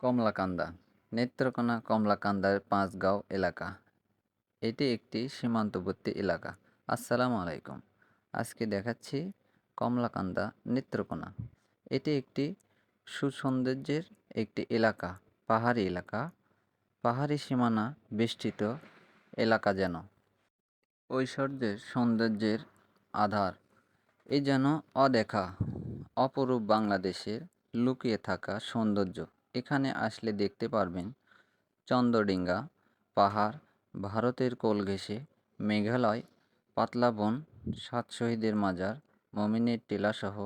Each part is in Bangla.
কমলাকান্দা, নেত্রকোনা কমলাকান্দার পাঁচগাঁও এলাকা। এটি একটি সীমান্তবর্তী এলাকা। আসসালামু আলাইকুম। আজকে দেখাচ্ছি কমলাকান্দা, নেত্রকোনা। এটি একটি সুসৌন্দর্যের একটি এলাকা, পাহাড়ি এলাকা। পাহাড়ি সীমানা বেষ্টিত এলাকা যেন। ঐশ্বর্যের সৌন্দর্যের আধার। এই যেন অদেখা, অপরূপ বাংলাদেশের লুকিয়ে থাকা সৌন্দর্য। এখানে আসলে দেখতে পারবেন চন্দ্রডিঙ্গা, পাহাড়, ভারতের কোল ঘেঁষে, মেঘালয়, পাতলা বন, সাত শহীদের মাজার, মমিনের টিলাসহ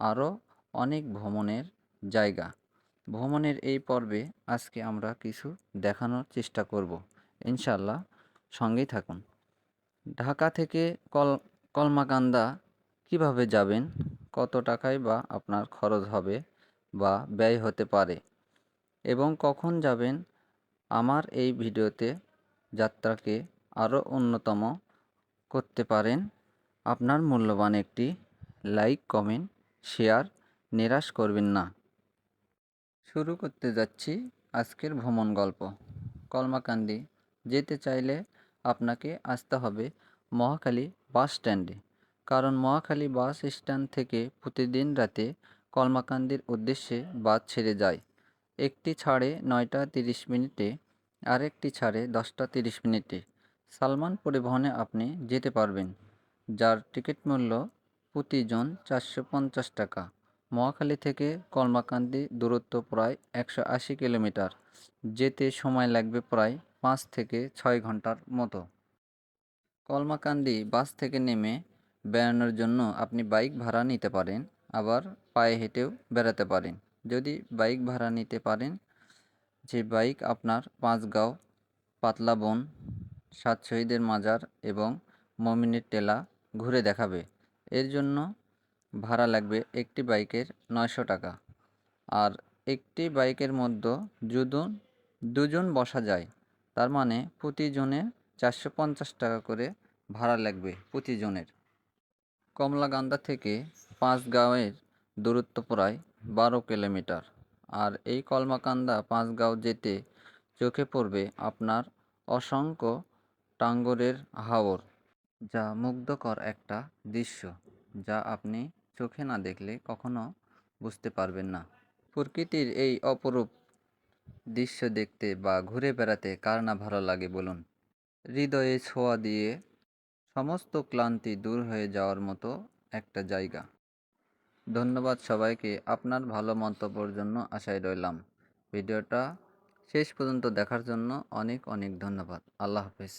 আরও অনেক ভ্রমণের জায়গা। ভ্রমণের এই পর্বে আজকে আমরা কিছু দেখানোর চেষ্টা করব। ইনশাল্লাহ সঙ্গেই থাকুন। ঢাকা থেকে কল, কলমাকান্দা কীভাবে যাবেন, কত টাকায় বা আপনার খরচ হবে বা ব্যয় হতে পারে এবং কখন যাবেন আমার এই ভিডিওতে যাত্রাকে আরও অন্যতম করতে পারেন। আপনার মূল্যবান একটি লাইক, কমেন্ট, শেয়ার নিরাশ করবেন না। শুরু করতে যাচ্ছি আজকের ভ্রমণ গল্প। কলমাকান্দি যেতে চাইলে আপনাকে আসতে হবে মহাখালী বাস স্ট্যান্ডে। কারণ মহাখালী বাস স্ট্যান্ড থেকে প্রতিদিন রাতে কলমাকান্দির উদ্দেশ্যে বাস ছেড়ে যায়। একটি ছাড়ে নয়টা তিরিশ মিনিটে, আরেকটি ছাড়ে দশটা তিরিশ মিনিটে। সালমান পরিবহনে আপনি যেতে পারবেন, যার টিকিট মূল্য প্রতিজন চারশো পঞ্চাশ টাকা। মহাখালী থেকে কলমাকান্দি দূরত্ব প্রায় একশো আশি কিলোমিটার, যেতে সময় লাগবে প্রায় পাঁচ থেকে ছয় ঘণ্টার মতো। কলমাকান্দি বাস থেকে নেমে বেড়ানোর জন্য আপনি বাইক ভাড়া নিতে পারেন, আবার পায়ে হেঁটেও বেড়াতে পারেন। যদি বাইক ভাড়া নিতে পারেন, যে বাইক আপনার পাঁচগাঁও, পাতলা বন সাত শহীদের মাজার এবং মমিনের টেলা ঘুরে দেখাবে। এর জন্য ভাড়া লাগবে একটি বাইকের নয়শো টাকা। আর একটি বাইকের মধ্যে দুজন দুজন বসা যায়। তার মানে প্রতিজনে চারশো পঞ্চাশ টাকা করে ভাড়া লাগবে প্রতিজনের। কমলাকান্দা থেকে পাঁচগাঁওয়ের দূরত্ব প্রায় বারো কিলোমিটার। আর এই কলমাকান্দা পাঁচগাঁও যেতে চোখে পড়বে আপনার অসংখ্য টাঙ্গরের হাওর, যা মুগ্ধকর একটা দৃশ্য, যা আপনি চোখে না দেখলে কখনো বুঝতে পারবেন না। প্রকৃতির এই অপরূপ দৃশ্য দেখতে বা ঘুরে বেড়াতে কার না ভালো লাগে বলুন? হৃদয়ে ছোঁয়া দিয়ে সমস্ত ক্লান্তি দূর হয়ে যাওয়ার মতো একটা জায়গা। ধন্যবাদ সবাইকে। আপনার ভালো মন্তব্যের জন্য আশায় রইলাম। ভিডিওটা শেষ পর্যন্ত দেখার জন্য অনেক অনেক ধন্যবাদ। আল্লাহ হাফেজ।